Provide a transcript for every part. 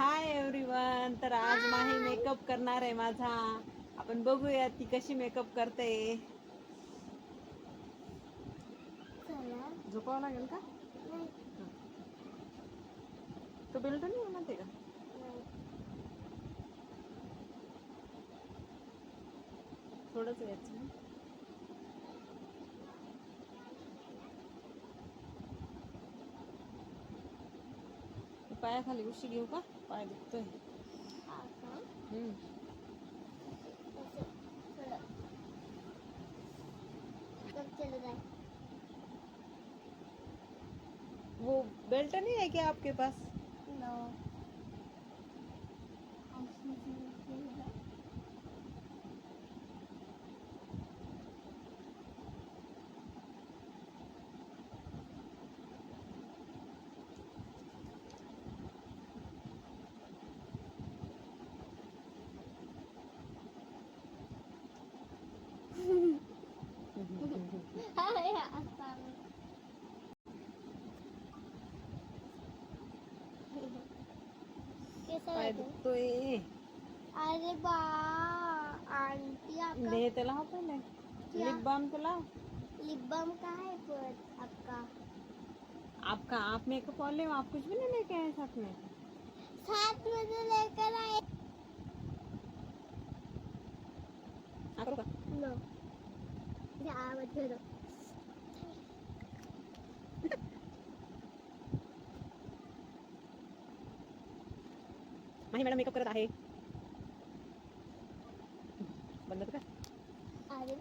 Hi everyone तर आज माही makeup करणार आहे माझा. आपण बघूया ती कशी मेकअप करते. झोपावं लागेल का? तो बेल्ट नाही म्हणते का नाही. थोडंच घ्यायचं ना. पायाखाली उशी घेऊ का? पाय दुखतोय हा का हम्म. असं चला कब चला जाए वो बेल्ट नहीं है क्या आपके पास नो अरे आता कैसा पाय? दुखतोय. अरे बा आंटी आपका ले पहिले. क्या? लिप बाम त्याला लिप बाम का है पर आपका आपका आप मेकअप वाले हो आप कुछ भी नहीं लेके आए साथ में. साथ में जो लेकर आए. हाँ, करो का? नो जा बच्चे दो. माही मॅडम मेकअप करत आहे. बंद कर अरे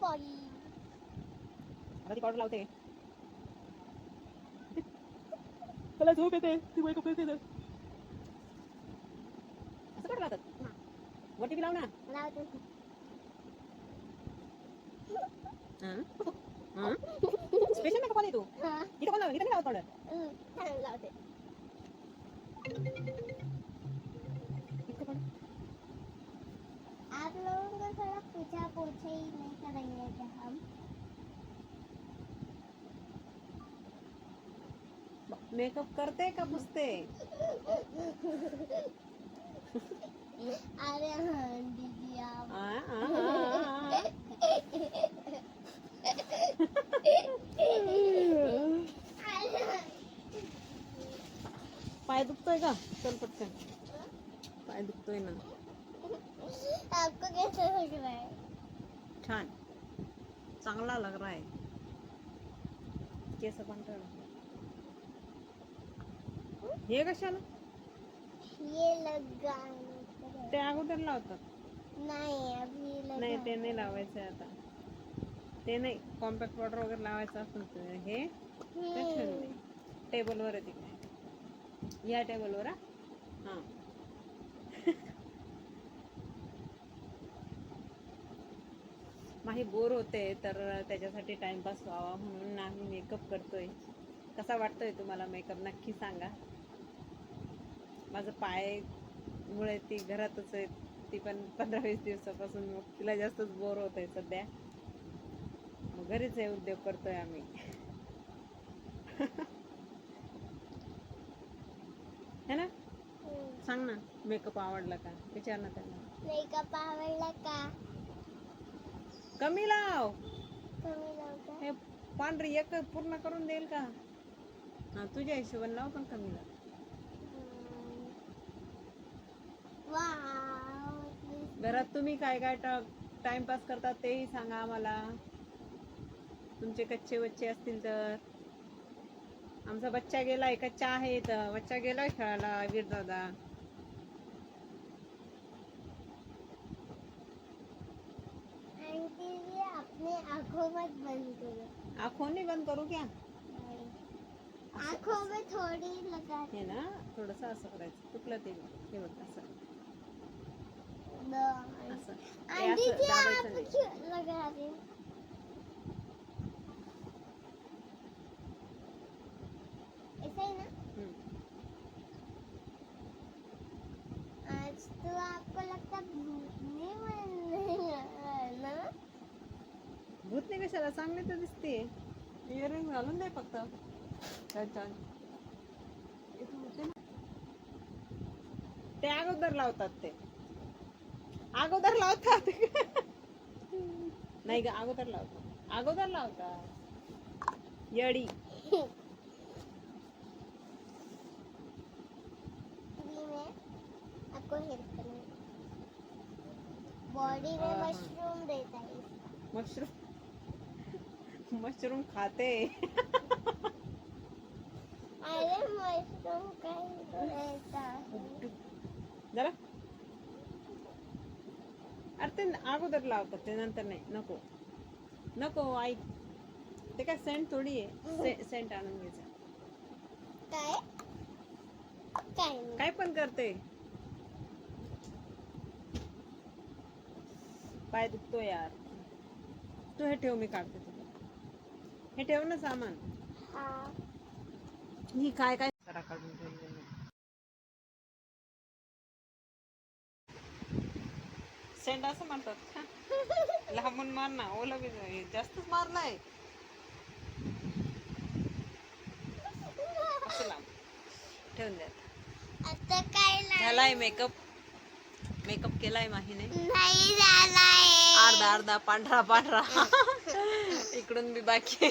आता ती पावडर लावते. त्याला झोप येते. ती मेकअप करते तर. असं कुठं लावतात? वरती बी लाव ना. स्पेशल मेकअप वाले तू? हाँ. इथं कोण लावत इथं लावत पावडर लावते इतकं पण आप लोगों को थोड़ा पूछा पूछे ही नहीं करेंगे हम? मेकअप करते का पुसते अरे हाँ दीदी आप। आ, आ, आ, पाय दुखतोय का? चल पटकन. पाय दुखतोय ना आपको कैसा लग रहा है छान. चांगला लग रहा है. केस ठेव. हे कशाला? ये लगाने का ते अगोदर लावतात. नहीं अभी लगा. नाही ते नाही लावायचं आता. ते नाही कॉम्पॅक्ट पावडर वगैरे लावायचं असेल हे टेबलवर आहे तिकडे या टेबलवर हा. माही बोर होते तर त्याच्यासाठी टाइमपास व्हावा म्हणून आम्ही मेकअप करतोय. कसा वाटतोय तुम्हाला मेकअप नक्की सांगा. माझं पाय मुळे ती घरातच आहे. ती पण पंधरा वीस दिवसापासून मग तिला जास्तच बोर होत आहे सध्या. मग घरीच हे उद्योग करतोय आम्ही. है ना? हम्म. सांग ना मेकअप आवडला का? विचार ना त्यांना. मेकअप आवडला का? कमी लाव. हे पांढरी एक पूर्ण करून देईल का? हा तुझ्या हिशोबाने लाव पण कमी लाव. घरात तुम्ही काय काय टाइमपास करतात तेही सांगा आम्हाला. तुमचे कच्चे बच्चे असतील तर. आमचा बच्चा गेलाय कच्चा आहे इथं. बच्चा गेलाय खेळायला वीर दादा ये अपने आंखों मत बंद करो. आंखों नहीं बंद करू क्या? आंखों में थोड़ी लगा हे ना थोडस असं करायचं. चुकलं ते हे बघ असं. दो असं. हे आंटी असं आप दाबायचं नाही. क्यों लगा रही हो? ऐसा ही ना हम्म. आज तो आपको लगता भूत नहीं बन रही है ना भूत नाही कशाला? चांगली तर दिसते इयरिंग घालून दे फक्त. ते अगोदर लावतात ते. अगोदर लावतात. नाही ग अगोदर लावतात. अगोदर लावतात. येडी. फ्री में आपको हेल्प करेंगे बॉडी में। मशरूम देता है। मशरूम मशरूम खाते. अरे मशरूम जरा. अरे ते अगोदर लावतात ते नंतर नाही. नको. नको आई ते काय सेंट थोडी आहे. से, सेंट आणून घ्यायचा. काय? काय पण करते. पाय दुखतो यार. तू हे ठेव मी काढते तुला. हे ठेव ना सामान. हा. ही काय काय? काढून सेंट असं म्हणतात का? लांबून मार ना ओलं बी. जास्तच मारलाय. असं लांब. ठेवून द्या आता. काय नाही झालाय मेकअप मेकअप केलाय माहीने. नाही झालाय. अर्धा अर्धा पांढरा पांढरा इकडून बी बाकी.